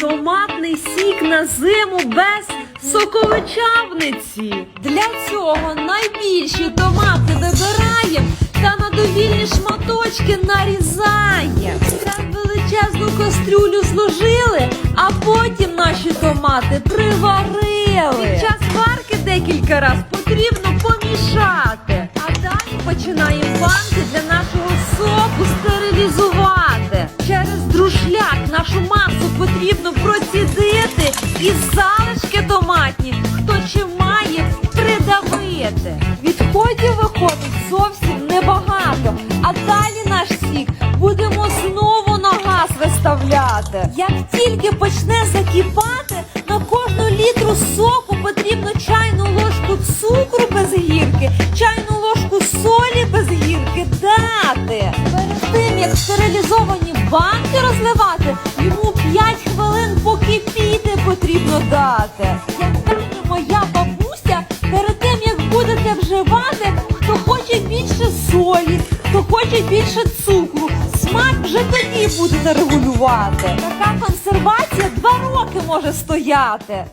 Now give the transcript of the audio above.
Томатний сік на зиму без соковичавниці. Для цього найбільші томати вибираємо та на довільні шматочки нарізаємо. Величезну кастрюлю зложили, а потім наші томати приварили. Під час варки декілька разів потрібно помішати. А далі починаємо банки для нашого соку стерилізувати. Через друшляк нашу масу потрібно процідити і залишки томатні, хто чи має придавити. Відходів виходить зовсім небагато, а далі наш сік будемо знову на газ виставляти. Як тільки почне закипати, на кожну літру соку потрібно чайну ложку цукру без гірки, чайну ложку солі без гірки дати. Перед тим як стерилізовані банки розливати, потрібно дати. Як каже моя бабуся, перед тим як будете вживати, хто хоче більше солі, хто хоче більше цукру, смак вже тоді будете регулювати. Така консервація два роки може стояти.